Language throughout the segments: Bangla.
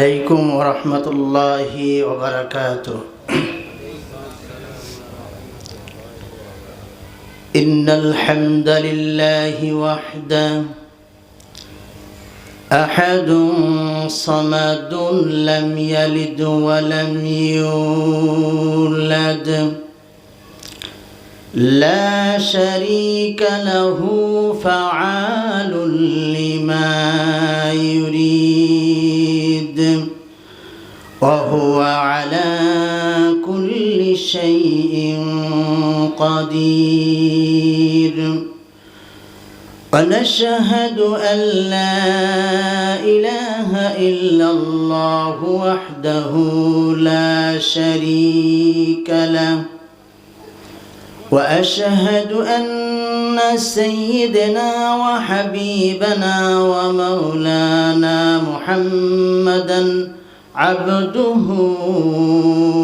عليكم ورحمة الله وبركاته. إن الحمد لله وحده. أحد صمد لم يلد ولم يولد. لا شريك له فعال لما يريد. وهو على كل شيء قدير. ونشهد أن لا إله إلا الله وحده لا شريك له. وأشهد أن سيدنا وحبيبنا ومولانا محمدا عبده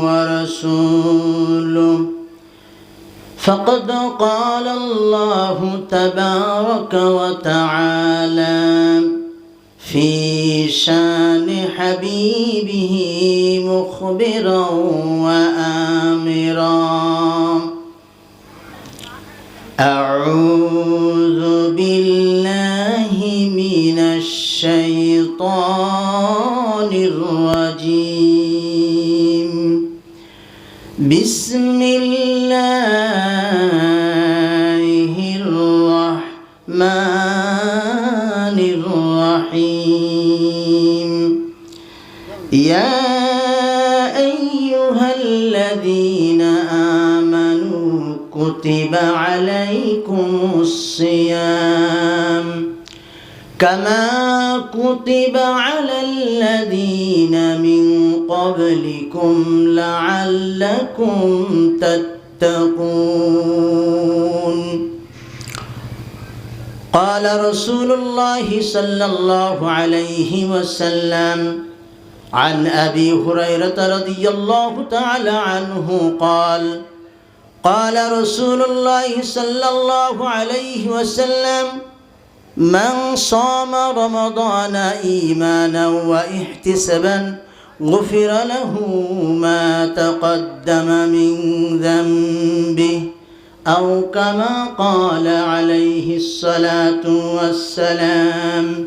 ورسوله. فقد قال الله تبارك وتعالى في شان حبيبه مخبرا يا أيها الذين آمنوا كتب عليكم الصيام كما كتب على الذين من قبلكم لعلكم تتقون قال رسول الله صلى الله عليه وسلم عن أبي هريرة رضي الله تعالى عنه قال قال رسول الله صلى الله عليه وسلم من صام رمضان إيمانا واحتسبا غفر له ما تقدم من ذنبه أو كما قال عليه الصلاة والسلام.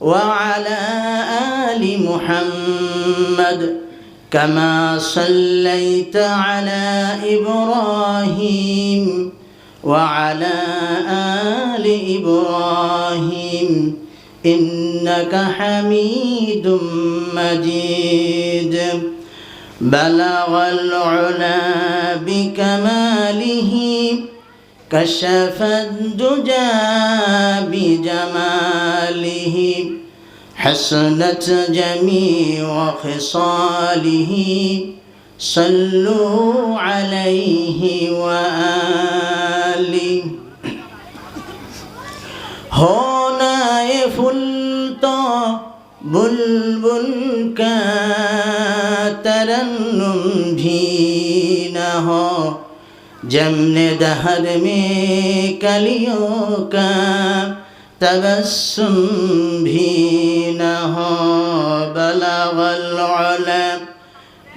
وعلى آل محمد كما صليت على إبراهيم وعلى آل إبراهيم إنك حميد مجيد. بلغ العلا بكماله كشف الدجى بجماله حسنت جميع خصاله صلوا عليه وآله. هنا يفلت بلبل کا ترنم بھی نہ ہو जमने دهر में कलियों تبسم तबस्सुम भी न हो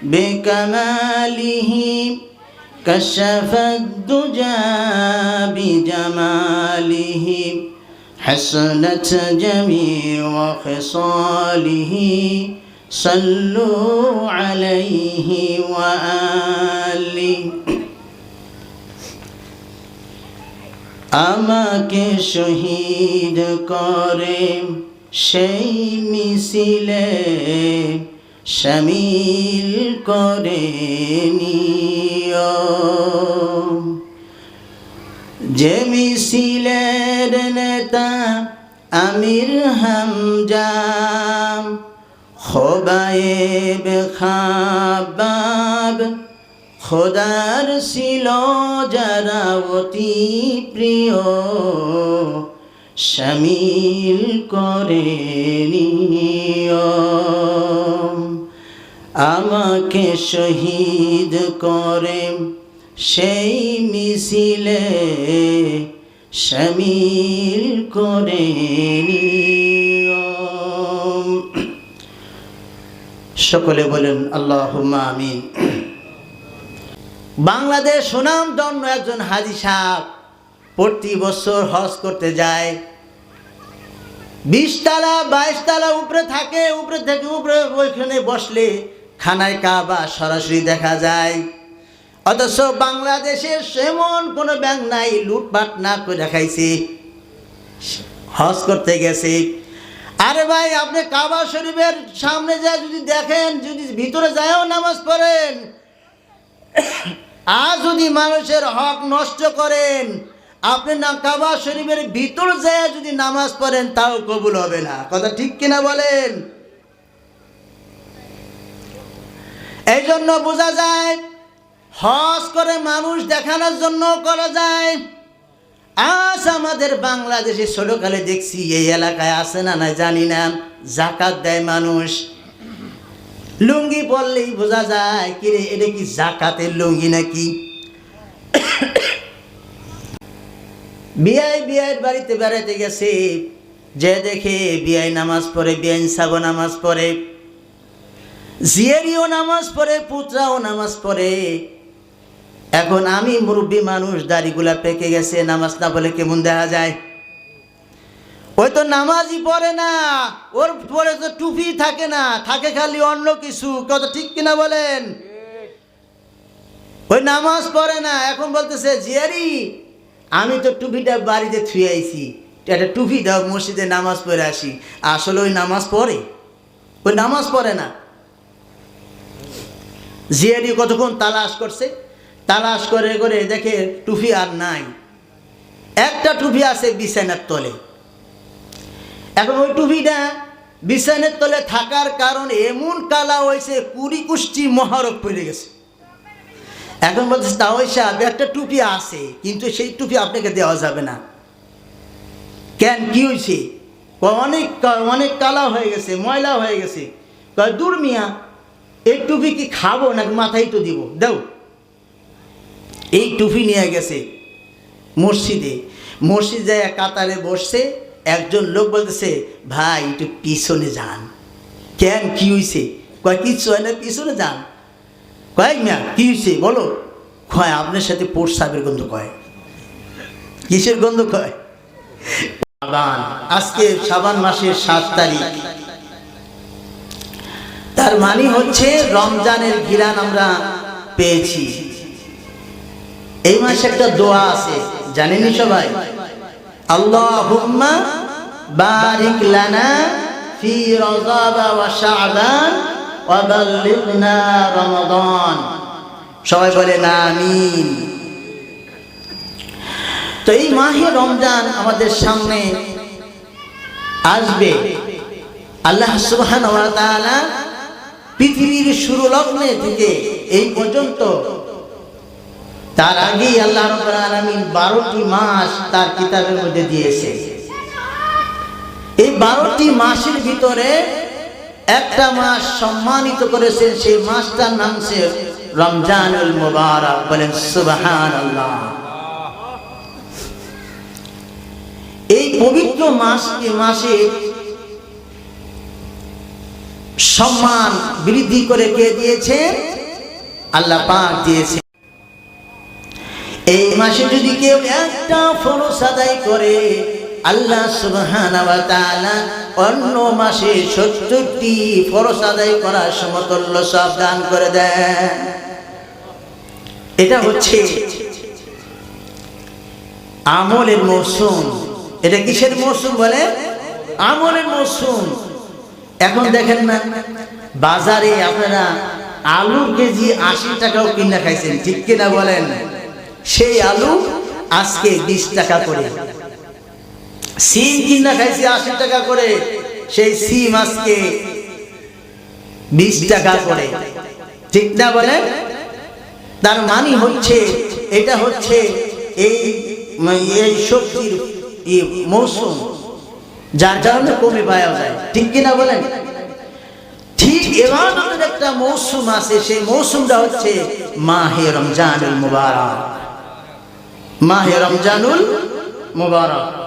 بكماله كشف الدجى بجماله حسنت جميع خصاله صلوا عليه وآله আমাকে শহীদ করে সেই মিছিলে শামিল করে নিও। যে মিছিলের নেতা আমির হামজা, খোবায়েব খাবাব খোদার ছিল যারা অতি প্রিয়, শামিল করে আমাকে শহীদ করে সেই মিছিলে শামিল করে সকলে বলেন আল্লাহ আমিন। বাংলাদেশ সুনাম দন্য একজন হাজি সাহ প্রতি বছর হজ করতে যায়। বিশ তালা বাইশ তালা উপরে থাকে, উপরে থেকে, উপরে ওইখানে বসলে খানায় কাবা সরাসরি দেখা যায়। অথচ বাংলাদেশের সেমন কোনো ব্যাংক নাই, লুটপাট না করে দেখাইছে হজ করতে গেছে। আরে ভাই, আপনি কাবা শরীফের সামনে যায় যদি দেখেন, যদি ভিতরে যায়ও নামাজ পড়েন আর যদি মানুষের হক নষ্ট করেন, আপনি না কাবা শরীফের ভিতর যায় যদি নামাজ পড়েন, তাও কবুল হবে না। কথা ঠিক কিনা বলেন? এই জন্য বোঝা যায়, হজ করে মানুষ দেখানোর জন্য করা যায়। আজ আমাদের বাংলাদেশে ছোটকালে দেখছি, এই এলাকায় আছে না না জানি না, জাকাত দেয় মানুষ। লুঙ্গি পরলেই বোঝা যায় কি রে এটা কি জাকাতের লুঙ্গি নাকি? বিয়াই বিয়াইয়ের বাড়িতে বেড়াতে গেছে। যে দেখে বিয়াই নামাজ পড়ে বিয়াইন সাবো নামাজ পড়ে। জিয়ারিও নামাজ পড়ে, পুত্রাও নামাজ পড়ে। এখন আমি মুরব্বী মানুষ, দাড়িগুলা পেকে গেছে, নামাজ না বলে কেমন দেখা যায়? ওই তো নামাজই পড়ে না, ওর পরে তো টুপি থাকে না, থাকে খালি অন্য কিছু কত ঠিক কিনা বলেন? ওই নামাজ পড়ে না, এখন বলতেছে, জিয়ারি, আমি তো টুপিটা বাড়িতে থুয়ে আইছি, একটা টুপি দাও, মসজিদে নামাজ পড়ে আসি। আসলে ওই নামাজ পড়ে? ওই নামাজ পড়ে না। জিয়ারি কতক্ষণ তালাশ করছে? তালাশ করে করে দেখে টুপি আর নাই। একটা টুপি আছে বিছানার তলে। এখন ওই টুপিটা বিছানের তলে থাকার কারণে এমন কালা হয়েছে, কুড়ি কুষ্টি মহারক পড়ে গেছে। এখন বলছে তাওই সাহেব একটা টুপি আছে, কিন্তু সেই টুপি আপনাকে দেওয়া যাবে না। কেন? কি হয়েছে? অনেক অনেক কালা হয়ে গেছে, ময়লা হয়ে গেছে। দূর মিয়া, এই টুপি কি খাব নাকি মাথায় তো দিব? দাও। এই টুপি নিয়ে গেছে মসজিদে। মসজিদ কাতারে বসছে একজন লোক বলতেছে, ভাই, একটু পিছনে যান। কেন, কি হয়েছে কয়, কিচ্ছু হয় না, পিছনে যান। কয়, মিয়া, কি হয়েছে বলো। কয়, আপনার সাথে প্রস্রাবের গন্ধ কয়। কিসের গন্ধ কয়? সাবান। আজকে সাবান মাসের সাত তারিখ। তার মানে হচ্ছে রমজানের ঘিরান আমরা পেয়েছি। এই মাসে একটা দোয়া আছে জানেনি সবাই? আল্লাহুম্মা বারিক লানা ফি রজব ওয়া শাবান ওয়া বাল্লিগনা রমাদান সবাই বলে না আমিন। তো এই মাহে রমজান আমাদের সামনে আসবে। আল্লাহ সুবহানাহু ওয়া তাআলা পৃথিবীর শুরু লগ্নে থেকে এই পর্যন্ত তার আগেই আল্লাহ রব্বুল আলামিন বারোটি মাস তার কিতাবের মধ্যে দিয়েছে। এই বারোটি মাসের ভিতরে একটা মাস সম্মানিত করেছেন, সেই মাসটার নাম সে রমজানুল মুবারক। বলেন সুবহান এই পবিত্র মাসটি মাসে সম্মান বৃদ্ধি করে কে দিয়েছে আল্লাহ পাক দিয়েছে মাসে যদি কেউ একটা ফরজ আদায় করে, আল্লাহ অন্য মাসে সত্তরটি ফরজ আদায় করার সমতুল্য সব দান করে দেন। এটা হচ্ছে আমলের মৌসুম এটা কিসের মৌসুম বলে? আমলের মৌসুম এখন দেখেন না, বাজারে আপনারা আলুর কেজি আশি টাকাও কিনা খাইছেন, ঠিক কিনা বলেন? সেই আলু আজকে বিশ টাকা করে। সিম কিনা খাইছি আশি টাকা করে, সেই সিম আজকে বিশ টাকা করে। ঠিক না বলেন তার মানে হচ্ছে, এটা হচ্ছে এই এই সবজির মৌসুম, যার কারণে কমে পাওয়া যায়। ঠিক কিনা বলেন? ঠিক এবাদতের একটা মৌসুম আছে, সেই মৌসুমটা হচ্ছে মাহে রমজানুল মুবারক। মাহে রমজানুল মুবারক।